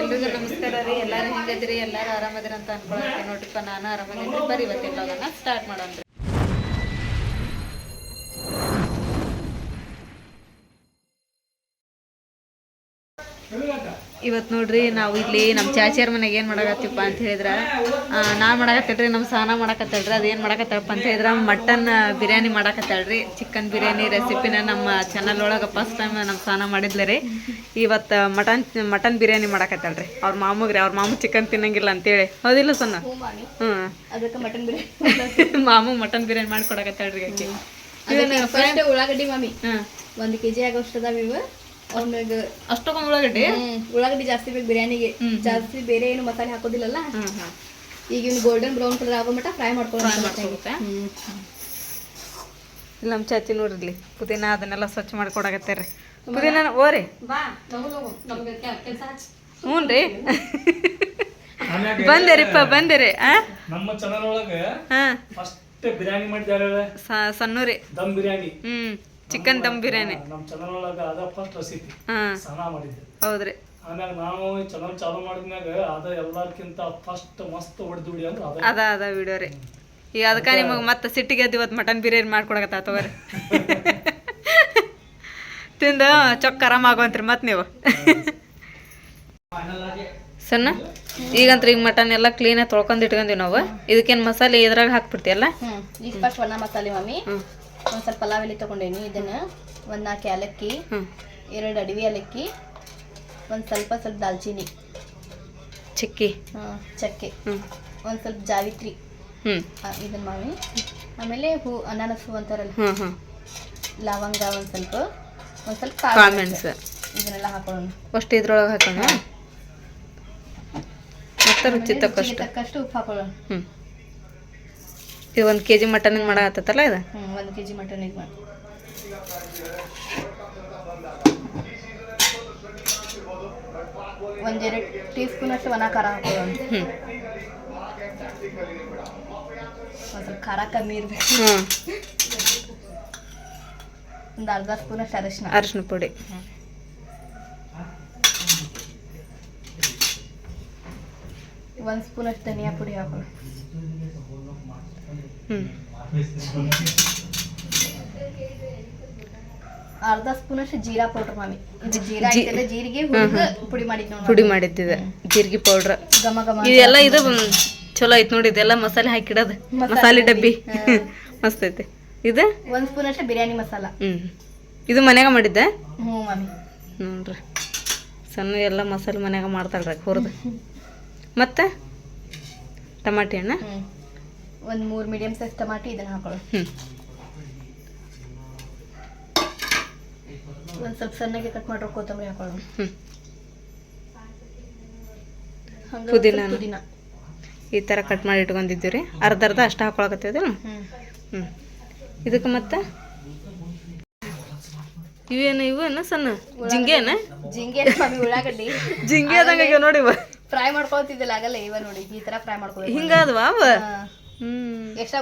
ಎಲ್ರಿಗೂ ನಮಸ್ಕಾರ ರೀ. ಎಲ್ಲಾರು ಹೆಂಗದ್ರಿ ಎಲ್ಲಾರು ಆರಾಮದಿರ ಅಂತ ಅನ್ಕೊಳಕ್ಕೆ ನೋಡ್ರಿಪ್ಪ. ನಾನು ಆರಾಮದಿನಿ ಬರ್ರಿ ಇವತ್ತು ಎಲ್ಲೋಗನ ಸ್ಟಾರ್ಟ್ ಮಾಡೋಣ ಇವತ್ತು ನೋಡ್ರಿ ನಾವು ಇಲ್ಲಿ ನಮ್ಮ ಚಾಚಿಯರ್ ಮನೆಗೆ ಏನು ಮಾಡಕತ್ತೀವಪ್ಪ ಅಂತ ಹೇಳಿದ್ರೆ ನಾನು ಮಾಡಕತ್ತೇಳ್ರಿ ನಮ್ಮ ಸ್ನಾನ ಮಾಡಕತ್ತೇಳ್ರಿ ಅದೇನು ಮಾಡಾಕತ್ತಳಪ್ಪ ಅಂತ ಹೇಳಿದ್ರೆ ಮಟನ್ ಬಿರಿಯಾನಿ ಮಾಡಕತ್ತಾಳ್ರಿ ಚಿಕನ್ ಬಿರಿಯಾನಿ ರೆಸಿಪಿನ ನಮ್ಮ ಚಾನಲ್ ಒಳಗೆ ಫಸ್ಟ್ ಟೈಮ್ ನಮ್ಮ ಸ್ನಾನ ಮಾಡಿದ್ಲೆ ರೀ ಇವತ್ತು ಮಟನ್ ಮಟನ್ ಬಿರಿಯಾನಿ ಮಾಡಕತ್ತಾಳ್ರಿ. ಅವ್ರ ಮಾಮಗ್ರಿ ಅವ್ರ ಮಾಮು ಚಿಕನ್ ತಿನ್ನಂಗಿಲ್ಲ ಅಂತೇಳಿ. ಹೌದಿಲ್ಲ ಸೊನ್ನ? ಹ್ಞೂ ಅದಕ್ಕೆ ಮಟನ್ ಬಿರಿಯಾನಿ ಮಾಮು ಮಟನ್ ಬಿರಿಯಾನಿ ಮಾಡ್ಕೊಡಕತ್ತಾಳ್ರಿ ಆಕಿ. ಉಳ್ಳಾಗಡ್ಡಿ ಮಾಮಿ. ಹಾಂ ಕೆ ಕೆಜಿ ಆಗೋಷ್ಟು ಇವು. ಆಮ್ಯಾಗ ಅಷ್ಟೊಂದು ಉಳ್ಳಾಗಡ್ಡಿ? ಉಳ್ಳಾಗಡ್ಡಿ ಜಾಸ್ತಿ ಬೇಕು ಬಿರಿಯಾನಿಗೆ. ಜಾಸ್ತಿ ಬೇರೆ ಏನು ಮಸಾಲೆ ಹಾಕೋದಿಲ್ಲಲ್ಲ? ಈಗ ಇವ್ನು ಗೋಲ್ಡನ್ ಬ್ರೌನ್ ಕಲರ್ ಆಗೋ ಮಟ್ಟ ಫ್ರೈ ಮಾಡ್ಕೊಳ್ಳೋಣ? ಇಲ್ಲ ನಮ್ಮ ಚಾಚಿ ನೋಡ್ರಿ ಪುದೀನ ಅದನ್ನೆಲ್ಲ ಸ್ವಚ್ಛ ಮಾಡ್ಕೊಡಕತ್ತಾರ್ರಿ ಪುದೀನ ಓರಿ ಬಾ ನಮ್ಗೆ ಕೆಲಸ ಹ್ಞೂ ರೀ. ಬಂದಿರಿಪ್ಪ ಬಂದಿರಿ ನಮ್ಮ ಚಾನಲ್ ಒಳಗೆ ಹಾಂ. ಫಸ್ಟ್ ಬಿರಿಯಾನಿ ಮಾಡಿದ್ದಾರೆ ಸಣ್ಣೂರಿ. ದಮ್ ಬಿರಿಯಾನಿ. ಹ್ಞೂ ಚಿಕನ್ ದಮ್ ಬಿರಿಯಾನಿ ನಮ್ಮ ಚಾನಲ್ ಒಳಗೆ ಅದ ಫಸ್ಟ್ ರೆಸಿಪಿ ಹಾಂ. ಸನ ಮಾಡಿದ್ದೆ. ಹೌದ್ರಿ. ಆಮ್ಯಾಗ ನಾವು ಚಾನಲ್ ಚಾಲು ಮಾಡಿದ್ಮ್ಯಾಗ ಅದ ಎಲ್ಲರ್ಕಿಂತ ಫಸ್ಟ್ ಮಸ್ತ್ ಹೊಡೆದು ಬಿಡಿ ಅಂದ್ರೆ ಅದ. ಅದ ಅದ ವಿಡಿಯೋ ರೀ. ಈಗ ಅದಕ್ಕೆ ನಿಮಗೆ ಮತ್ತೆ ಸಿಟ್ಟಿಗೆ ಎದ್ದು ಇವತ್ತು ಮಟನ್ ಬಿರಿಯಾನಿ ಮಾಡ್ಕೊಡಕತ್ತ ತಗೋರಿ ತಿಂದು ಚೊಕ್ಕ ಆರಾಮ ಆಗುವಂತ್ರಿ ಮತ್ತೆ ನೀವು. ಸಣ್ಣ ಈಗಂತ್ರ ಈಗ ಮಟನ್ ಎಲ್ಲ ಕ್ಲೀನಾಗಿ ತೊಳ್ಕೊಂಡು ಇಟ್ಕೊಂಡಿವಿ ನಾವು. ಇದಕ್ಕೇನು ಮಸಾಲೆ ಇದ್ರಾಗ ಹಾಕ್ಬಿಡ್ತೀಯಲ್ಲ ಹ್ಮ್. ಈಗ ಫಸ್ಟ್ ಒಣ ಮಸಾಲೆ ಮಮ್ಮಿ ಒಂದ್ ಸ್ವಲ್ಪ ಪಲಾವ್ ಎಲೆ ತಗೊಂಡೇನಿ. ಇದನ್ನ ಒಂದ್ ನಾಲ್ಕು ಏಲಕ್ಕಿ ಎರಡು ಅಡವಿ ಏಲಕ್ಕಿ ಒಂದ್ ಸ್ವಲ್ಪ ಸ್ವಲ್ಪ ದಾಲ್ಚಿನ್ನಿ. ಚಕ್ಕೆ. ಚಕ್ಕೆ. ಒಂದ್ ಸ್ವಲ್ಪ ಜಾವಿತ್ರಿ. ಇದನ್ನ ಮಾವಿ ಆಮೇಲೆ ಹೂ ಅನಾನಸ್ ಹೂ ಅಂತಾರಲ್ಲ ಲವಂಗ ಒಂದ್ ಸ್ವಲ್ಪ. ಒಂದ್ ಸ್ವಲ್ಪ ಕಾಮೆಂಟ್ಸ್ ಇದನ್ನೆಲ್ಲ ಹಾಕೊಳ್ಳೋಣ. ಅಷ್ಟು ಇದ್ರೊಳಗೆ ಹಾಕೋಣ? ಮತ್ತೆ ರುಚಿ ತಕ್ಕಷ್ಟು. ಉಪ್ಪು ಹಾಕೊಳ್ಳೋಣ. ಹ್ಞೂ ಇದು ಒಂದು ಕೆ ಜಿ ಮಟನ್ ಮಾಡತ್ತಲ್ಲ ಇದು? ಹ್ಞೂ ಒಂದು ಕೆ ಜಿ ಮಟನ್ ಹಿಂಗೆ ಮಾಡಿ. ಒಂದೆರಡು ಟೀ ಸ್ಪೂನ್ ಅಷ್ಟು ಒಣ ಖಾರ ಹಾಕೊಳ್ಳೋಣ ಹ್ಞೂ ಸ್ವಲ್ಪ ಖಾರ ಕಮ್ಮಿ ಇರಬೇಕು. ಹ್ಞೂ ಒಂದು ಅರ್ಧ ಸ್ಪೂನ್ ಅಷ್ಟು ಅರಿಶಿನ. ಅರಿಶಿನ ಪುಡಿ. ಒಂದು ಸ್ಪೂನ್ ಅಷ್ಟು ಧನಿಯಾ ಪುಡಿ ಹ್ಞೂ ಅರ್ಧ ಸ್ಪೂನ್ ಅಷ್ಟು ಜೀರಾ ಪೌಡರ್ ಮಾಮಿ. ಇದು ಜೀರಾ ಜೀ- ಐತಲ್ಲ ಜೀರಿಗೆ ಹುರಿದು ಪುಡಿ ಮಾಡಿದ್ ನೋಡಿ ಪುಡಿ ಮಾಡಿದ್ದಿದೆ ಜೀರಿಗೆ ಪೌಡ್ರ್ ಘಮ ಘಮ ಇದೆಲ್ಲ ಇದು ಮ್, ಚಲೋ ಐತ್ ನೋಡಿ ಇದೆಲ್ಲ ಮಸಾಲೆ ಹಾಕಿಡೋದು. ಮಸಾಲೆ ಮಸಾಲೆ ಡಬ್ಬಿ. ಡಬ್ಬಿ. ಮಸ್ತ್ ಐತೆ. ಇದು? ಒಂದು ಸ್ಪೂನ್ ಅಷ್ಟು ಬಿರಿಯಾನಿ ಮಸಾಲ. ಹ್ಞೂ ಇದು ಮನ್ಯಾಗ ಮಾಡಿದ್ದೆ? ಹ್ಞೂ ಮಾಮಿ. ನೋಡ್ರಿ. ಸಣ್ಣ ಎಲ್ಲ ಮಸಾಲೆ ಮನ್ಯಾಗ ಮಾಡ್ತಾಳ್ರಿ ಹುರಿದು. ಮತ್ತೆ? ಟಮಾಟಿ ಹಣ್ಣ ಒಂದು ಮೂರು ಮೀಡಿಯಮ್ ಸೈಜ್ ಟಮಾಟಿ ಇದನ್ನು ಹ್ಞೂ ಒಂದು ಸ್ವಲ್ಪ ಸಣ್ಣಗೆ ಕಟ್ ಮಾಡಿರೋ ಕೊತ್ತಂಬರಿ ಹಾಕೊಳ್ಳೋಣ. ಪುದೀನ. ಪುದೀನ. ಈ ಥರ ಕಟ್ ಮಾಡಿ ಇಟ್ಕೊಂಡಿದ್ದೀವಿ ರೀ ಅರ್ಧ ಅರ್ಧ ಅಷ್ಟು ಹಾಕೊಳಕತ್ತೀವಿ ಹ್ಞೂ ಹ್ಞೂ ಇದಕ್ಕೆ ಮತ್ತೆ? ಇವೇನು ಇವೇನು ಸಣ್ಣ? ಜಿಂಗೆನ ಜಿಂಗೆ ಉಳ್ಳಾಗಡ್ಡಿ. ಜಿಂಗೆ ಅದಂಗ ನೋಡಿ ಫ್ರೈ ಮಾಡ್ಕೊಳ್ತಿದ್ದಿಲ್ಲ ಆಗಲ್ಲ ಇವ ನೋಡಿ ಈ ತರ ಫ್ರೈ ಮಾಡ್ಕೊಳ್ಳಿ ಹಿಂಗಾದ್ವಾ ಅವ? ಹ್ಞೂ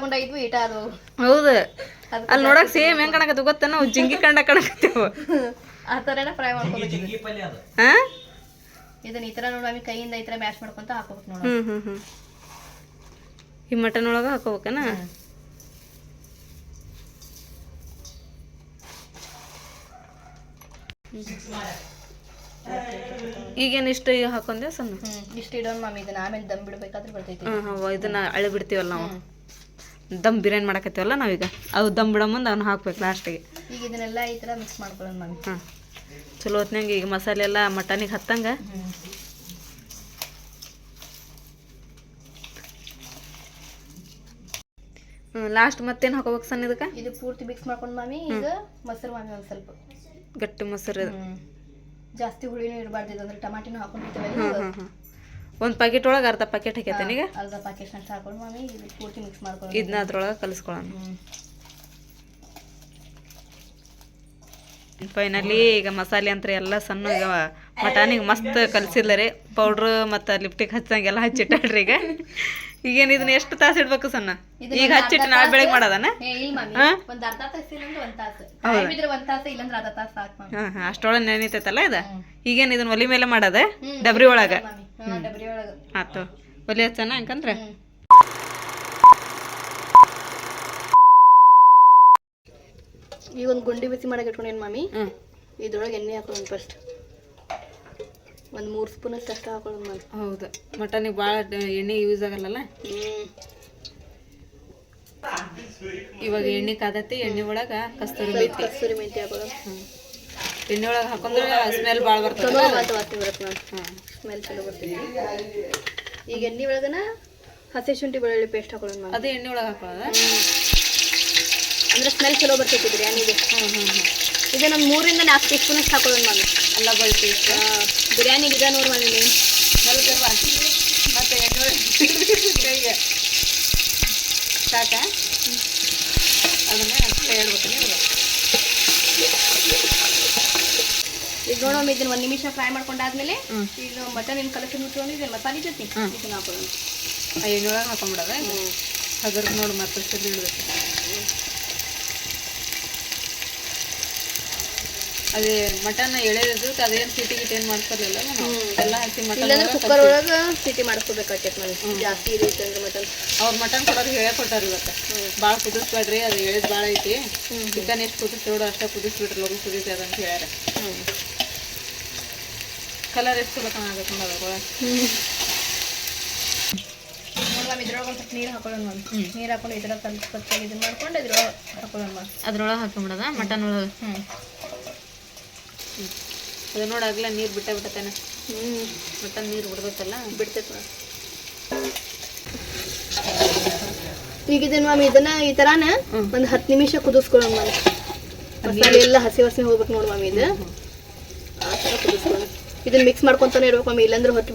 ಗುಂಡ ಇದ್ವು ಇಟ ಅದು. ಹೌದು. ಅಲ್ಲಿ ನೋಡಕ್ ಸೇಮ್ ಹೆಂಗ್ ಕಾಣಕತ್ತ ಗೊತ್ತ? ನಾವು ಜಿಂಗಿ ಕಂಡ ಕಾಣಕತ್ತೇವು. ಆ ಥರನೇ ಫ್ರೈ ಮಾಡ್ಕೊಬೇಕು. ಹಾ ಇದನ್ನ ಈ ತರ ನೋಡಿ ಮಾಮಿ ಕೈಯಿಂದ ಈ ತರ ಮ್ಯಾಶ್ ಮಾಡ್ಕೊಂತ ಹಾಕೋಬೇಕು ನೋಡಿ. ಹ್ಮ್ ಹ್ಮ್ ಹ್ಮ್. ಈ ಮಟನ್ ಒಳಗ ಹಾಕೋಬೇಕನ? ಈಗೇನು ಇಷ್ಟು ಹಾಕೊಂಡೆ? ಸಣ್ಣ. ಹ್ಮ್ ಇಷ್ಟ ಇಡೋಣ ಮಾಮಿ ಇದನ್ನ ಆಮೇಲೆ ದಮ್ ಬಿಡ್ಬೇಕಾದ್ರೆ ಬರ್ತೈತಿ. ಹಾಂ ಇದನ್ನ ಅಳೆ ಬಿಡ್ತೀವಲ್ಲ ನಾವು? ದಮ್ ಬಿರಿಯಾನಿ ಮಾಡಕತ್ತೀವಲ್ಲ ನಾವೀಗ? ಅದು ದಮ್ ಬಿಡೋ ಮುಂದೆ ಅವ್ನು ಹಾಕ್ಬೇಕು ಲಾಸ್ಟಿಗೆ ಈಗ ಇದನ್ನೆಲ್ಲ ಈ ತರ ಮಿಕ್ಸ್ ಮಾಡ್ಕೊಳ್ಳೋಣ ಮಾಮಿ. ಹಾಂ ಚಲೋ ಹೊತ್ನಂಗೆ ಈಗ ಮಸಾಲೆ ಎಲ್ಲ ಮಟನಿಗೆ ಹತ್ತಂಗೆ? ಹ್ಮ್ ಲಾಸ್ಟ್ ಮತ್ತೇನು ಹಾಕೋಬೇಕು ಸಣ್ಣ ಇದಕ್ಕೆ? ಇದು ಪೂರ್ತಿ ಮಿಕ್ಸ್ ಮಾಡ್ಕೊಂಡು ಮಾಮಿ ಈಗ ಮೊಸರು ಮಾಮಿ ಒಂದ್ ಸ್ವಲ್ಪ. ಗಟ್ಟಿ ಮೊಸರು ಹ್ಮ್. ಜಾಸ್ತಿ ಹುಳಿನೂ ಇರಬಾರ್ದು ಇದು ಅಂದ್ರೆ ಟಮಾಟಿನೂ ಹಾಕೊಂಡಿರ್ತೇವೆ ಒಂದು ಪ್ಯಾಕೆಟ್ ಒಳಗೆ ಅರ್ಧ ಪ್ಯಾಕೆಟ್ ಹಾಕೈತೇನೆ ಈಗ? ಅರ್ಧ ಪ್ಯಾಕೆಟ್ ಅಂತ ಹಾಕೊಂಡು ಮಾಮಿ ಇದು ಪೂರ್ತಿ ಮಿಕ್ಸ್ ಮಾಡ್ಕೊಳ್ಳೋಣ. ಇದನ್ನ ಅದ್ರೊಳಗೆ ಕಲಿಸ್ಕೊಳ್ಳೋಣ. ಫೈನಲಿ ಈಗ ಮಸಾಲೆ ಅಂತ ಎಲ್ಲ ಸಣ್ಣ ಈಗ ಮಟಾನಿಗೆ ಮಸ್ತ್ ಕಲಿಸಿಲ್ಲ ರೀ ಪೌಡ್ರು ಮತ್ತು ಲಿಪ್ಟಿಕ್ ಹಚ್ಚಂಗೆಲ್ಲ ಹಚ್ಚಿಟ್ಟಾಳ್ರಿ ಈಗ. ಈಗೇನ್ ಇದನ್ನ ಎಷ್ಟು ತಾಸು ಇಡ್ಬೇಕು ಸಣ್ಣ? ಈಗ ಹಚ್ಚಿಟ್ಟು ನಾಳೆ ಬೆಳಗ್ಗೆ ಮಾಡೋದನ? ಏ ಇಲ್ಲ ಮಮ್ಮಿ ಹಾ? ಒಂದ್ ಅರ್ಧ ತಾಸು ಇಲ್ಲಂದ್ರೆ ಒಂದ್ ತಾಸು. ಟೈಮ್ ಇದ್ರೆ ಒಂದ್ ತಾಸು ಇಲ್ಲಂದ್ರೆ ಅರ್ಧ ತಾಸು ಸಾಕು ಮಮ್ಮಿ. ಹಾ ಹಾ ಅಷ್ಟೊಳಗೆ ನೆನೀತೈತಲ್ಲ ಇದು? ಈಗೇನು ಇದನ್ನ ಒಲಿ ಮೇಲೆ ಮಾಡೋದ. ಡಬ್ರಿ ಒಳಗ? ಮಮ್ಮಿ. ಹಾ ಡಬ್ರಿ ಒಳಗ. ಆತು. ಒಲಿ ಹಚ್ಚನ ಹಂಗಂದ್ರೆ? ಈಗ ಒಂದು ಗುಂಡಿ ಬಿಸಿ ಮಾಡಕ್ಕೆ ಇಟ್ಕೊಂಡೇನು ಮಮ್ಮಿ? ಹ್ಮ್. ಇದ್ರೊಳಗೆ ಎಣ್ಣೆ ಹಾಕೊಂಡು ಫಸ್ಟ್ ಒಂದು ಮೂರು ಸ್ಪೂನ್ ಅಷ್ಟು ಹಾಕೊಳ್ಳೋಣ ಮಮ್ಮಿ ಹೌದು. ಮಟನಿಗೆ ಭಾಳ ಎಣ್ಣೆ ಯೂಸ್ ಆಗಲ್ಲಲ್ಲ? ಇವಾಗ ಎಣ್ಣೆ ಕಾದತಿ ಎಣ್ಣೆ ಒಳಗ ಕಸ್ತೂರಿ ಮೆಂತಿ. ಕಸ್ತೂರಿ ಮೆಂತಿ ಹಾಕೊಳ್ಳೋದು. ಎಣ್ಣೆ ಒಳಗೆ ಹಾಕೊಂಡ್ರೆ ಸ್ಮೆಲ್ ಭಾಳ ಬರ್ತದೆ. ಹಾಂ ಬರುತ್ತೆ ಸ್ಮೆಲ್ ಚಲೋ ಬರ್ತೀನಿ ಈಗ ಎಣ್ಣೆ ಒಳಗನ ಹಸಿ ಶುಂಠಿ ಬೆಳ್ಳುಳ್ಳಿ ಪೇಸ್ಟ್ ಹಾಕೊಳ್ಳೋಣ ಮ್ಯಾಮ್ ಅದು ಎಣ್ಣೆ ಒಳಗೆ ಹಾಕೊಳ್ಳೋದ? ಅಂದ್ರೆ ಸ್ಮೆಲ್ ಚಲೋ ಬರ್ತೈತಿ ಬಿರಿಯಾನಿಗೆ. ಹ್ಞೂ ಹ್ಞೂ ಹ್ಮ್. ಇದು ನಮ್ಮ ಮೂರಿಂದ ನಾಲ್ಕು ಟೀ ಸ್ಪೂನ್ ಹಾಕೊಳ್ಳೋಣ ಮ್ಯಾಮ್ ಅಲ್ಲ ಬಳಸಿ ಬಿರಿಯಾನಿ ಇದೆ ನೋಡಿ ಮನೇಲಿ. ಸ್ವಲ್ಪ ಮತ್ತೆ ಕೈಗೆ. ಸಾಕ? ಅದನ್ನ ಅಷ್ಟೇ ಹೇಳ್ಬೇಕು ನೀವು ಈಗ ನೋಡೋಣ ಇದನ್ನ ಒಂದು ನಿಮಿಷ ಫ್ರೈ ಮಾಡ್ಕೊಂಡಾದ್ಮೇಲೆ. ಈಗ ಮಟನ್ ಏನು ಕಲೆಕ್ಷನ್ ಇಟ್ಕೊಂಡಿದ್ದೆ ಮಸಾಲೆ ಜೊತೆ. ಇದನ್ನ ಹಾಕೊಳ್ಳೋಣ. ಐನೂರ ಹಾಕೊಂಡ್ಬಿಡೋದ? ಹಗರ್ ನೋಡಿ ಮತ್ತೆ ಸರಿ ಅದೇ ಮಟನ್ ಎಳೆದು ಅದೇನು ಸಿಟಿ ಗಿಟ್ ಏನು ಮಾಡ್ಕೊರ್ಲಿಲ್ಲ ಎಲ್ಲ ಹಾಕಿ ಮಟನ್ ಕುಕ್ಕರ್ ಒಳಗೆ ಸಿಟಿ ಮಾಡ್ಕೋಬೇಕಾಗ್ತೈತೆ ಮ್ಯಾಮ್ ಜಾಸ್ತಿ ಇರುತ್ತೆ ಅಂದ್ರೆ ಮಟನ್. ಅವ್ರ ಮಟನ್ ಕೊಡೋರು ಹೇಳೇ ಕೊಟ್ಟಾರ ಇವತ್ತು. ಭಾಳ ಕುದಿಸ್ಬೇಡ್ರಿ ಅದು ಎಳೆದ್ ಭಾಳ ಐತಿ. ಚಿಕನ್ ಎಷ್ಟು ಕುದಿಸ್ಬಿಡು ಅಷ್ಟೇ ಕುದಿಸ್ಬಿಟ್ರಿ ಲಗು ಕುದಿಸಿ ಅದಂತ ಹೇಳ್ಯಾರ. ಕಲರ್ ಎಷ್ಟು ಚಲೋ ಕಾಣಬೇಕು ನೋಡೋದು ಇದ್ರೊಳಗೆ ಸ್ವಲ್ಪ ನೀರು ಹಾಕೊಳ್ಳೋಣ ನೀರು ಹಾಕೊಂಡು ಇದ್ರಾಗ ಸ್ವಲ್ಪ ಇದು ಮಾಡ್ಕೊಂಡು ಇದ್ರೊಳಗೆ ಹಾಕೊಳ್ಳೋಣ ಅದ್ರೊಳಗೆ ಹಾಕೊಂಡ್ಬಿಡೋದ ಮಟನ್ ಒಳಗೆ? ಹ್ಞೂ ಅದು ನೋಡಾಗ್ಲೇ ನೀರು ಬಿಟ್ಟೆ ಬಿಟ್ಟತೇನೆ. ಹ್ಞೂ ಬಿಟ್ಟ ನೀರು ಬಿಡ್ಬೇಕಲ್ಲ? ಬಿಡ್ತೈತೆ ಈಗ ಇದನ್ನ ಮ್ಯಾಮ್ ಇದನ್ನ ಈ ಥರನ ಒಂದು ಹತ್ತು ನಿಮಿಷ ಕುದಿಸ್ಕೊಳ್ಳೋಣ ಮ್ಯಾಮ್ ಮಸಾಲೆ ಎಲ್ಲ ಹಸಿ ವಾಸನೆ ಹೋಗ್ಬೇಕು ನೋಡಿ ಮ್ಯಾಮ್ ಇದು. ಆ ಥರ ಕುದಿಸ್ಕೊಳ್ಳೋಣ ಇದನ್ನ ಮಿಕ್ಸ್ ಮಾಡ್ಕೊಂತಾನೆ ಇರ್ಬೇಕು ಮ್ಯಾಮ್ ಇಲ್ಲಾಂದ್ರೆ ಹೊತ್ತು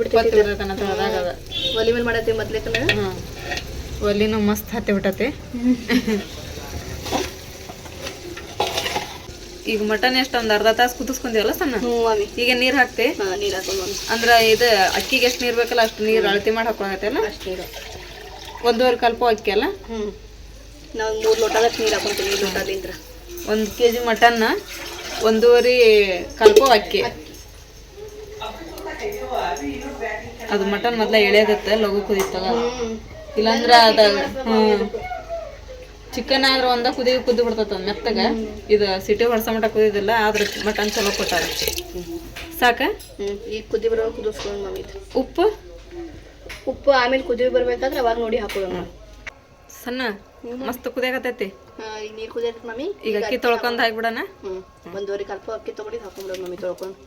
ಅದಾಗ ಒಲಿ ಮೇಲೆ ಮಾಡತ್ತೀವಿ ಮೊದ್ಲೇ ತನ ಒಲಿನೂ ಮಸ್ತ್ ಹತ್ತಿ ಬಿಟ್ಟತಿ ಈಗ ಮಟನ್ ಎಷ್ಟು ಒಂದು ಅರ್ಧ ತಾಸು ಕುದಿಸ್ಕೊಂತೀವಲ್ಲ ಸಣ್ಣ? ಹ್ಞೂ ಈಗ ನೀರು ಹಾಕ್ತಿ? ಅಂದ್ರ ನೀರು ಹಾಕೊಂಡು ಅಂದ್ರೆ ಇದು ಅಕ್ಕಿಗೆ ಎಷ್ಟು ನೀರು ಬೇಕಲ್ಲ ಅಷ್ಟು ನೀರು ಅಳತಿ ಮಾಡಿ ಹಾಕೊಳತ್ತಲ್ಲ ಅಷ್ಟು ನೀರು. ಒಂದೂವರೆ ಕಲ್ಪ ಅಕ್ಕಿ ಅಲ್ಲ? ಹ್ಞೂ. ನಾವು ಮೂರು ಲೋಟದಷ್ಟು ನೀರು ಹಾಕೊಂತೀವಿ ಲೋಟದಿಂದ ಒಂದು ಕೆ ಜಿ ಮಟನ್ನ ಒಂದೂವರೆ ಕಲ್ಪ ಅಕ್ಕಿ. ಅದು ಮಟನ್ ಮೊದ್ಲ ಎಳೆದತ್ತೆ ಲಘು ಕುದೀತದ. ಇಲ್ಲಾಂದ್ರೆ ಇಲ್ಲಾಂದ್ರ ಅದ ಹ್ಮ್. ಚಿಕನ್ ಆದ್ರೆ ಒಂದ ಕುದಿ ಕುದ್ದು ಬಿಡ್ತದ ಮೆತ್ತಗ. ಇದು ಸಿಟಿ ಹೊಡ್ಸ ಮಟ ಕುದಿದಿಲ್ಲ ಆದ್ರೆ ಮಟನ್ ಚಲೋ ಕೊಟ್ಟಾರ. ಸಾಕ? ಈಗ ಕುದಿ ಬರೋ ಕುದಿಸ್ಕೊಂಡು ಉಪ್ಪು? ಉಪ್ಪು ಆಮೇಲೆ ಕುದಿ ಬರ್ಬೇಕಾದ್ರೆ ಅವಾಗ ನೋಡಿ ಮ್ಯಾಮ್ ಸಣ್ಣ ಮಸ್ತ್ ಕುದಿಯಾಗತೈತಿ ಹಾಂ ಈಗ ನೀರು ಕುದಿಯತ್ತೆ ಮಮ್ಮಿ. ಈಗ ಅಕ್ಕಿ ತೊಳ್ಕೊಂಡ್ ಹಾಕ್ಬಿಡಣ. ಬಿಡೋಣ ಒಂದೂವರೆ ಕಲ್ಪ ಅಕ್ಕಿ ತೊಗೊಂಡು ಹಾಕೊಂಡ್ಬಿಡೋಣ ಮಮ್ಮಿ ತೊಳ್ಕೊಂಡು.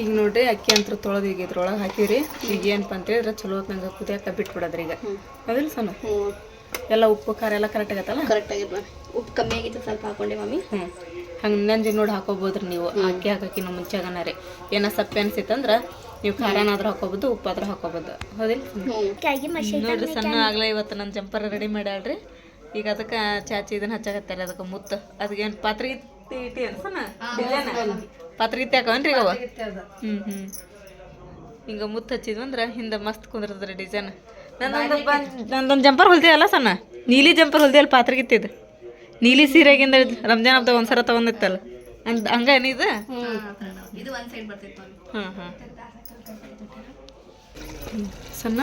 ಈಗ ನೋಡ್ರಿ ಅಕ್ಕಿ ಅಂತ ತೊಳೆದು ಈಗ ಇದ್ರೊಳಗೆ ಹಾಕಿವ್ರಿ. ಈಗ ಏನಪ್ಪ ಅಂತ ಹೇಳಿದ್ರೆ ಚಲೋ ಹೊತ್ನಂಗ ಕುದಿಯಾಕ ಬಿಟ್ಬಿಡೋದ್ರಿ ಈಗ ಅದಿಲ್ಲ ಸಣ್ಣ? ಎಲ್ಲ ಉಪ್ಪು ಖಾರ ಎಲ್ಲ ಕರೆಕ್ಟ್ ಆಗತ್ತಲ್ಲ? ಕರೆಕ್ಟ್ ಆಗಿತ್ತು ಉಪ್ಪು ಕಮ್ಮಿ ಆಗಿತ್ತು ಸ್ವಲ್ಪ ಹಾಕೊಂಡೆ ಮಮ್ಮಿ ಹ್ಞೂ ಹಂಗೆ ನಂಜಿ ನೋಡಿ ಹಾಕೋಬೋದ್ರಿ ನೀವು. ಅಕ್ಕಿ ಹಾಕಕ್ಕಿನ್ನ ಮುಂಚೆಗನ ರೀ. ಏನೋ ಸಪ್ಪೆ ಅನ್ಸಿತ್ತಂದ್ರೆ ನೀವು ಖಾರನಾದ್ರೂ ಹಾಕೋಬೋದು ಉಪ್ಪಾದ್ರೂ ಹಾಕೋಬೋದು. ಹೌದಿಲ್ಲ ನೋಡ್ರಿ ಸಣ್ಣ ಆಗಲೇ ಇವತ್ತು ನನ್ನ ಜಂಪರ್ ರೆಡಿ ಮಾಡ್ಯಾಳ್ರಿ. ಈಗ ಅದಕ್ಕೆ ಚಾಚಿ ಇದನ್ನ ಹಚ್ಚಾಗತ್ತಲ್ಲ ಅದಕ್ಕೆ ಮುತ್ತು. ಅದಕ್ಕೇನು ಪಾತ್ರೆ ಇಟ್ಟಿ ಅನ್ಸನ? ಪಾತ್ರೆ ಇತ್ತಿ ಹಾಕವನ್ರಿ ಈಗ ಅವ? ಹ್ಞೂ ಹ್ಞೂ ಹಿಂಗೆ ಮುತ್ತು ಹಚ್ಚಿದ್ವಂದ್ರೆ ಹಿಂದೆ ಮಸ್ತ್ ಕುಂದ್ರದ್ರಿ ಡಿಸೈನ್ ನಂದೊಂದು ನಂದೊಂದು ಜಂಪರ್ ಹೊಲ್ದಿಯಲ್ಲ ಸಣ್ಣ? ನೀಲಿ ಜಂಪರ್ ಹೊಲ್ದಿಯಲ್ಲ ಪಾತ್ರೆ ಇತ್ತಿದ್ದು ನೀಲಿ ಸೀರೆಗಿಂದ ರಂಜಾನ್ ಹಬ್ಬದಾಗ ಒಂದ್ಸಲ ತಗೊಂಡಿತ್ತಲ್ಲ? ಹಂಗ ಬರ್ತೈತೆ ಮಮ್ಮಿ ಹಾಂ ಹಾಂ ಸಣ್ಣ?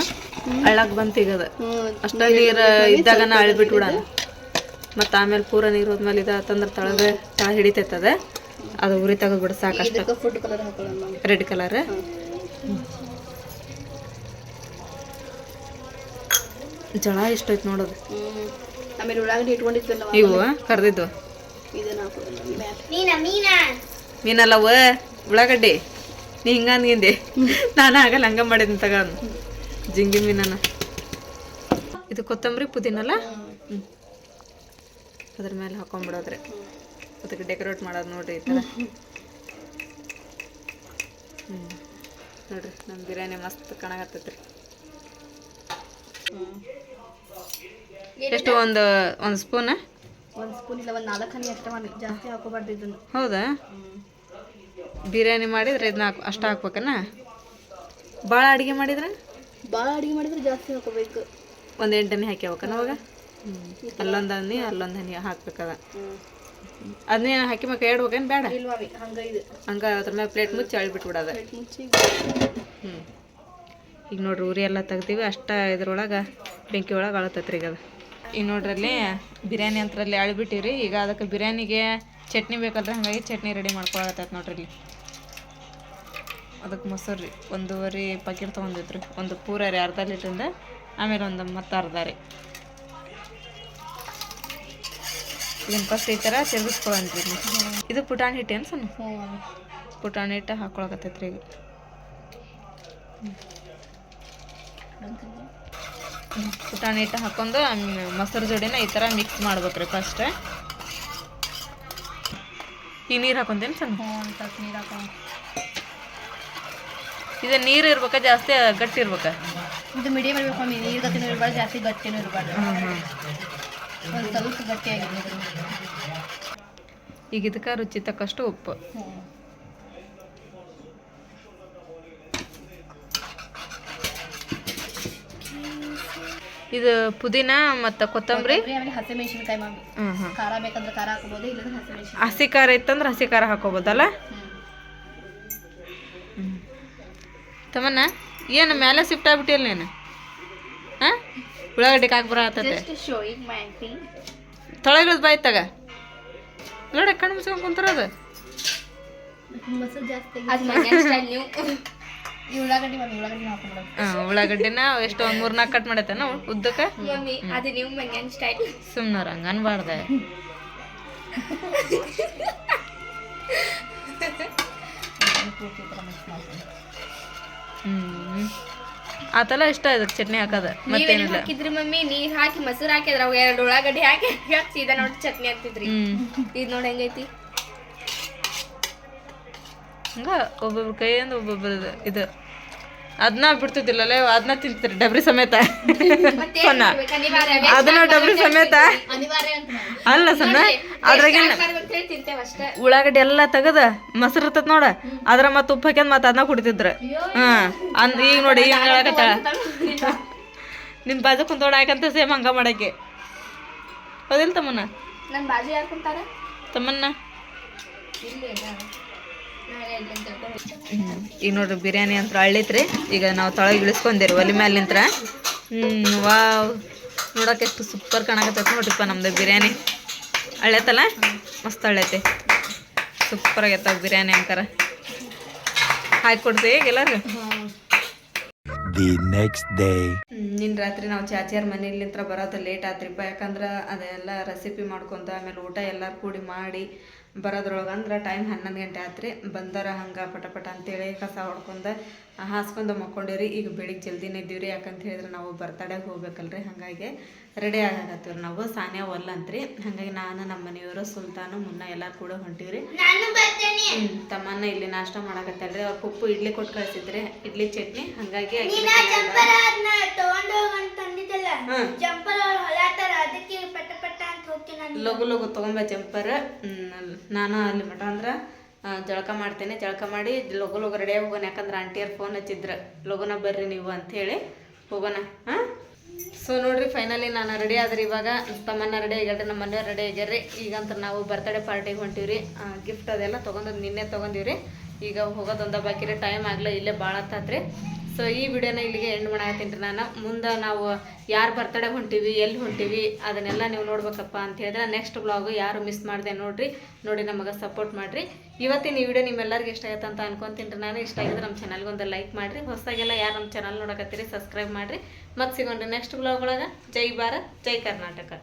ಅಳ್ಳಾಗ ಬಂತು ಈಗ ಅದು ಅಷ್ಟ ನೀರು ಇದ್ದಾಗನ ಅಳ್ಬಿಟ್ಬಿಡಣ ಮತ್ತು ಆಮೇಲೆ ಪೂರ ನೀರು ಹೋದ್ಮೇಲೆ ಇದು ಆತಂದ್ರೆ ತಳಗ ತಳ ಹಿಡಿತೈತದ. ಅದು ಉರಿ ತೆಗೆದ್ಬಿಡ ಸಾಕಷ್ಟು. ರೆಡ್ ಕಲರ್ ಜಳ ಎಷ್ಟೈತೆ ನೋಡೋದು. ಆಮೇಲೆ ಉಳ್ಳಾಗಡ್ಡಿ ಇಟ್ಕೊಂಡಿದ್ವಲ್ಲ ಇವು ಮ್ಯಾಲೆ. ಮೀನಲ್ಲವ ಉಳ್ಳಾಗಡ್ಡಿ. ನೀ ಹಿಂಗ ನೀಂದೆ ನಾನು ಆಗಲ್ಲ ಹಂಗ ಮಾಡಿದ್ನಿ ತಗ. ಜಿಂಗಿ ಮೀನನ. ಇದು ಕೊತ್ತಂಬರಿ ಪುದೀನಲ್ಲ? ಹ್ಞೂ ಅದ್ರ ಮೇಲೆ ಹಾಕೊಂಡ್ಬಿಡೋದ್ರೆ ಅದಕ್ಕೆ ಡೆಕೋರೇಟ್ ಮಾಡೋದು ನೋಡ್ರಿ ಈ ಥರ. ಹ್ಞೂ ನೋಡ್ರಿ ನಮ್ಮ ಬಿರಿಯಾನಿ ಮಸ್ತ್ ಕಾಣಕತ್ತೈತ್ರಿ. ಎಷ್ಟು ಒಂದು ಒಂದು ಸ್ಪೂನ್? ಒಂದು ಸ್ಪೂನ್ ಇಲ್ಲ ಒಂದು ನಾಲ್ಕು ಹನಿ ಅಷ್ಟೇ ಮಾಡಿ ಜಾಸ್ತಿ ಹಾಕೋಬಾರ್ದು ಇದನ್ನು. ಹೌದಾ? ಬಿರಿಯಾನಿ ಮಾಡಿದ್ರೆ ಇದನ್ನ ಹಾಕ್ ಅಷ್ಟು ಹಾಕ್ಬೇಕನ? ಭಾಳ ಅಡುಗೆ ಮಾಡಿದ್ರೆ? ಭಾಳ ಅಡುಗೆ ಮಾಡಿದ್ರೆ ಜಾಸ್ತಿ ಹಾಕೋಬೇಕು. ಒಂದು ಎಂಟು ಹನಿ ಹಾಕ್ಯಾವಕ್ಕ ಅವಾಗ ಅಲ್ಲೊಂದು ಹನಿ ಅಲ್ಲೊಂದು ಹನಿ ಹಾಕ್ಬೇಕದ. ಅದನ್ನೇ ಹಾಕಿ ಮಕ್ಕ ಇಡ್ಬೇಕೇನು ಬೇಡ? ಇಲ್ಲ ಮಾಮಿ ಹಂಗ ಇದು ಹಂಗೆ ಅದ್ರ ಮೇಲೆ ಪ್ಲೇಟ್ ಮುಚ್ಚಿ. ಅಳಿಬಿಟ್ಬಿಡೋದ ಹ್ಞೂ ಈಗ ನೋಡ್ರಿ ಉರಿ ಎಲ್ಲ ತೆಗ್ದೀವಿ. ಅಷ್ಟ ಇದ್ರೊಳಗೆ ಬೆಂಕಿ ಒಳಗೆ ಅಳತತ್ರಿ ಈಗ ಅದು. ಈಗ ನೋಡ್ರಿ ಅಲ್ಲಿ ಬಿರಿಯಾನಿ ಅಂತರಲ್ಲಿ ಅಳ್ಬಿಟ್ಟಿರಿ ಈಗ ಅದಕ್ಕೆ ಬಿರಿಯಾನಿಗೆ ಚಟ್ನಿ ಬೇಕಲ್ರಿ. ಹಾಗಾಗಿ ಚಟ್ನಿ ರೆಡಿ ಮಾಡ್ಕೊಳತ್ತೈತೆ ನೋಡ್ರಿ ಇಲ್ಲಿ ಅದಕ್ಕೆ ಮೊಸರು ರೀ ಒಂದೂವರೆ ಪ್ಯಾಕೆಟ್ ತೊಗೊಂಡಿದ್ರಿ. ಒಂದು ಪೂರ ರೀ ಅರ್ಧ ಲೀಟ್ರಿಂದ ಆಮೇಲೆ ಒಂದು ಮತ್ತು ಅರ್ಧ ರೀ. ಇದನ್ನು ಫಸ್ಟ್ ಈ ಥರ ರೀ. ಇದು ಪುಟಾಣಿ ಹಿಟ್ಟು ಏನು ಸಣ್ಣ ಪುಟಾಣಿ ಹಿಟ್ಟು ಹಾಕೊಳಕತ್ತೈತ್ರಿ ಈಗ. ಪುಟಾಣಿ ಹಿಟ್ಟು ಹಾಕೊಂಡು ಮೊಸರು ಜೋಡಿನ ಈ ಥರ ಮಿಕ್ಸ್ ಮಾಡ್ಬೇಕ್ರಿ ಫಸ್ಟ್ ಈ ನೀರು ಹಾಕೊಂತೇನು ಸಣ್ಣ? ನೀರು ಹಾಕೋ ಇದು ನೀರು ಇರ್ಬೇಕಾ ಜಾಸ್ತಿ ಗಟ್ಟಿ ಇರ್ಬೇಕಾ? ಇದು ಮೀಡಿಯಮ್ ಇರಬೇಕು ನೀರು ಗಟ್ಟಿನೂ ಇರಬಾರ್ದು ಜಾಸ್ತಿ ಗಟ್ಟಿನೂ ಇರಬಾರ್ದು. ಒಂದು ಸ್ವಲ್ಪ ಗಟ್ಟಿಯಾಗಿರ್ಬೇಕು ಈಗ ಇದಕ್ಕೆ ರುಚಿ ತಕ್ಕಷ್ಟು ಉಪ್ಪು. ಇದು ಪುದೀನ ಮತ್ತು ಕೊತ್ತಂಬರಿ. ಕೊತ್ತಂಬರಿ ಆಮೇಲೆ ಹಸಿಮೆಣಸಿನ್ಕಾಯಿ ಮಾಮಿ ಹ್ಞೂ ಹಾಂ ಖಾರ ಬೇಕಂದ್ರೆ ಖಾರ ಹಾಕೋಬೋದು ಇಲ್ಲಂದ್ರೆ ಹಸಿಮೆಣಸಿನ್ಕಾಯಿ. ಹಸಿ ಖಾರ ಇತ್ತಂದ್ರೆ ಹಸಿ ಖಾರ ಹಾಕೋಬೋದಲ್ಲ ಹ್ಞೂ ತಮ್ಮನ್ನ ಏನು ಮೇಲೆ ಶಿಫ್ಟ್ ಆಗ್ಬಿಟ್ಟಿಲ್ಲ ನೀನು? ಹಾಂ? ಉಳ್ಳಾಗಡ್ಡಿ ಕಾಕ್ ಬರತ್ತತೆ ತೊಳಗಿಳಿದು ಬಾಯ್ತಾಗ ನೋಡ ಕಣ್ಣು ಮುಚ್ಕೊಂಡ್ ಜಾಸ್ತಿ ಅದು ಈ ಉಳ್ಳಾಗಡ್ಡಿ ಮಮ್ಮಿ ಉಳ್ಳಾಗಡ್ಡಿ ಹಾಕೊಂಡ್ಬಿಡೋದು ಹಾಂ ಉಳ್ಳಾಗಡ್ಡಿನ ಎಷ್ಟು ಒಂದು ಮೂರು ನಾಲ್ಕು ಕಟ್ ಮಾಡೈತೇನ ಉದ್ದಕ್ಕೆ? ಮಮ್ಮಿ ಅದು ನೀವು ಮಂಗ್ಯಾನ್ ಸ್ಟೈಲ್ ಸುಮ್ಮನೆ ಹಂಗೆ ಅನ್ಬಾರ್ದೆ. ಹ್ಞೂ ಆತಲ್ಲ ಇಷ್ಟ ಇದಕ್ಕೆ ಚಟ್ನಿ ಹಾಕೋದು? ಮತ್ತೇನಿಲ್ಲ. ಹಾಕಿದ್ರಿ ಮಮ್ಮಿ? ನೀರ್ ಹಾಕಿ ಮೊಸರು ಹಾಕಿದ್ರ ಅವಾಗ ಎರಡು ಉಳ್ಳಾಗಡ್ಡಿ ಹಾಕಿ ಹಾಕಿ ಸೀದಾ ನೋಡಿ ಚಟ್ನಿ ಹಾಕ್ತಿದ್ರಿ. ಹ್ಞೂ ಇದು ನೋಡಿ ಹೆಂಗೈತಿ? ಹಂಗ ಒಬ್ಬೊಬ್ರ ಕೈಯಿಂದ ಒಬ್ಬೊಬ್ರದ್ದು ಇದು ಅದನ್ನ ಬಿಡ್ತಿದ್ದಿಲ್ಲಲ್ಲ ಅದನ್ನ ತಿಂತಾರೆ ಡಬ್ರಿ ಸಮೇತ. ಅದನ್ನ ಡಬ್ರಿ ಸಮೇತ. ಅಲ್ಲ ಸಣ್ಣ ಅದ್ರಾಗೇನು ಉಳ್ಳಾಗಡ್ಡಿ ಎಲ್ಲ ತೆಗದ ಮೊಸರು ಇರ್ತದ ನೋಡ ಅದ್ರ ಮತ್ತೆ ಉಪ್ಪು ಹಾಕ್ಯಂದ್ ಮತ್ತೆ ಅದನ್ನ ಕುಡಿತಿದ್ರ. ಹಾ ಅಂದ್ ಈಗ ನೋಡಿ ಈಗ ಹೇಳಕತ್ತಾಳ. ನಿನ್ ಬಾಜು ಕುಂತೋಡ ಯಾಕಂತ ಸೇಮ್ ಹಂಗ ಮಾಡಕ್ಕೆ. ಹೌದಿಲ್ಲ ಯಾರು ಕುಂತಾರ? ತಮ್ಮನ್ನ. ಈಗ ನೋಡ್ರಿ ಬಿರಿಯಾನಿ ಅಂತ ಅಳ್ಳಿತ್ರಿ. ಈಗ ನಾವು ತೊಳಗೆ ಇಳಿಸ್ಕೊಂಡಿರಿ ಒಲಿ ಮ್ಯಾಲ ನಿಂತ್ರ. ಹ್ಮ್ ವಾವ್. ನೋಡಕ್ಕೆ ಎಷ್ಟು ಸೂಪರ್ ಕಾಣಕತ್ತೈತೆ ನೋಡ್ರಿಪ್ಪ ನಮ್ದು ಬಿರಿಯಾನಿ. ಅಳ್ಳೈತಲ್ಲ? ಮಸ್ತ್ ಅಳ್ಳೈತಿ. ಸೂಪರ್ ಆಗೈತ ಬಿರಿಯಾನಿ ಅಂತಾರೆ ಹಾಕಿ ಕೊಡ್ತೀವಿ ಈಗ ಎಲ್ಲರಿಗೂ? ದಿ ನೆಕ್ಸ್ಟ್ ಡೇ ನಿನ್ನ ರಾತ್ರಿ ನಾವು ಚಾಚಿಯರ್ ಮನೇಲಿಂತ್ರ ಬರೋದು ಲೇಟ್ ಆತ್ರಿಪ್ಪ. ಯಾಕಂದ್ರೆ ಅದೆಲ್ಲ ರೆಸಿಪಿ ಮಾಡ್ಕೊಂತ ಆಮೇಲೆ ಊಟ ಎಲ್ಲರೂ ಕೂಡಿ ಮಾಡಿ ಬರೋದ್ರೊಳಗೆ ಅಂದ್ರೆ ಟೈಮ್ ಹನ್ನೊಂದು ಗಂಟೆ ಆತ್ರಿ. ಬಂದರ ಹಂಗೆ ಪಟ ಪಟ ಅಂತೇಳಿ ಕಸ ಹೊಡ್ಕೊಂಡು ಹಾಸ್ಕೊಂಡು ಮಕ್ಕೊಂಡಿರಿ ಈಗ ಬೆಳಿಗ್ಗೆ ಜಲ್ದಿನೇ ಇದ್ದೀವಿ ರೀ ಯಾಕಂತ ಹೇಳಿದ್ರೆ ನಾವು ಬರ್ತಡೆಗೆ ಹೋಗ್ಬೇಕಲ್ರಿ. ಹಾಗಾಗಿ ರೆಡಿ ಆಗತ್ತೀವ್ರಿ ನಾವು. ಸಾನ್ಯಾ ಒಲ್ಲ ಅಂತ್ರಿ. ಹಾಗಾಗಿ ನಾನು ನಮ್ಮ ಮನೆಯವರು ಸುಲ್ತಾನು ಮುನ್ನ ಎಲ್ಲ ಕೂಡ ಹೊಂಟಿವ್ರಿ. ರೀ ತಮ್ಮನ್ನ ಇಲ್ಲಿ ನಾಷ್ಟ ಮಾಡಕತ್ತಲ್ರಿ ಅವ್ರ ಪಪ್ಪು ಇಡ್ಲಿ ಕೊಟ್ಟು ಕಳ್ಸಿದ್ರಿ ಇಡ್ಲಿ ಚಟ್ನಿ. ಹಂಗಾಗಿ ಹ್ಮ್. ಲಘು ಲಘು ತೊಗೊಂಬ ಜಂಪರ್ ನಾನು ಅಲ್ಲಿ ಮಠ ಅಂದ್ರೆ ಜಳಕ ಮಾಡ್ತೇನೆ, ಜಳಕ ಮಾಡಿ ಲಘು ಲಘು ರೆಡಿಯಾಗಿ ಹೋಗೋಣ. ಯಾಕಂದ್ರೆ ಆಂಟಿಯರ್ ಫೋನ್ ಹಚ್ಚಿದ್ರ. ಲಘುನ ಬರ್ರಿ ನೀವು ಅಂಥೇಳಿ ಹೋಗೋಣ, ಹಾಂ? ಸೊ ನೋಡ್ರಿ ಫೈನಲಿ ನಾನು ರೆಡಿ ಆದ್ರಿ ಇವಾಗ. ತಮ್ಮನ್ನ ರೆಡಿ ಆಗ್ಯಾರ ನಮ್ಮ ಮನೆಯವ್ರು ರೆಡಿ ಆಗ್ಯಾರ್ರಿ ಈಗಂತ ನಾವು ಬರ್ತಡೇ ಪಾರ್ಟಿಗೆ ಹೊಂಟಿವ್ರಿ. ಗಿಫ್ಟ್ ಅದೆಲ್ಲ ತೊಗೊಂಡು ನಿನ್ನೆ ತೊಗೊಂಡಿವ್ರಿ. ಈಗ ಹೋಗೋದೊಂದ ಬಾಕಿ ರೀ ಟೈಮ್ ಆಗಲ್ಲ ಇಲ್ಲೇ ಭಾಳ ಹತ್ತಾತ್ರಿ. ಸೊ ಈ ವಿಡಿಯೋನ ಇಲ್ಲಿಗೆ ಎಂಡ್ ಮಾಡಾಕತ್ತೀನಿ ರೀ ನಾನು. ಮುಂದೆ ನಾವು ಯಾರು ಬರ್ತಡೆ ಹೊಂಟೀವಿ, ಎಲ್ಲಿ ಹೊಂಟೀವಿ, ಅದನ್ನೆಲ್ಲ ನೀವು ನೋಡ್ಬೇಕಪ್ಪ ಅಂತ ಹೇಳಿದ್ರೆ ನೆಕ್ಸ್ಟ್ ಬ್ಲಾಗು ಯಾರು ಮಿಸ್ ಮಾಡಿದೆ ನೋಡಿರಿ. ನೋಡಿ ನಮಗೆ ಸಪೋರ್ಟ್ ಮಾಡಿರಿ. ಇವತ್ತಿನ ಈ ವಿಡಿಯೋ ನಿಮ್ಮೆಲ್ಲರಿಗೂ ಇಷ್ಟ ಆಗುತ್ತೆ ಅಂತ ಅನ್ಕೊಂತೀನಿ ರೀ ನಾನು. ಇಷ್ಟ ಆಗಿದ್ರೆ ನಮ್ಮ ಚಾನಲ್ಗೆ ಒಂದು ಲೈಕ್ ಮಾಡಿರಿ. ಹೊಸದಾಗೆಲ್ಲ ಯಾರು ನಮ್ಮ ಚಾನಲ್ ನೋಡಕತ್ತೀರಿ ಸಬ್ಸ್ಕ್ರೈಬ್ ಮಾಡಿರಿ. ಮತ್ತೆ ಸಿಗೋಣ್ರಿ ನೆಕ್ಸ್ಟ್ ಬ್ಲಾಗ್ ಒಳಗೆ. ಜೈ ಭಾರತ್, ಜೈ ಕರ್ನಾಟಕ.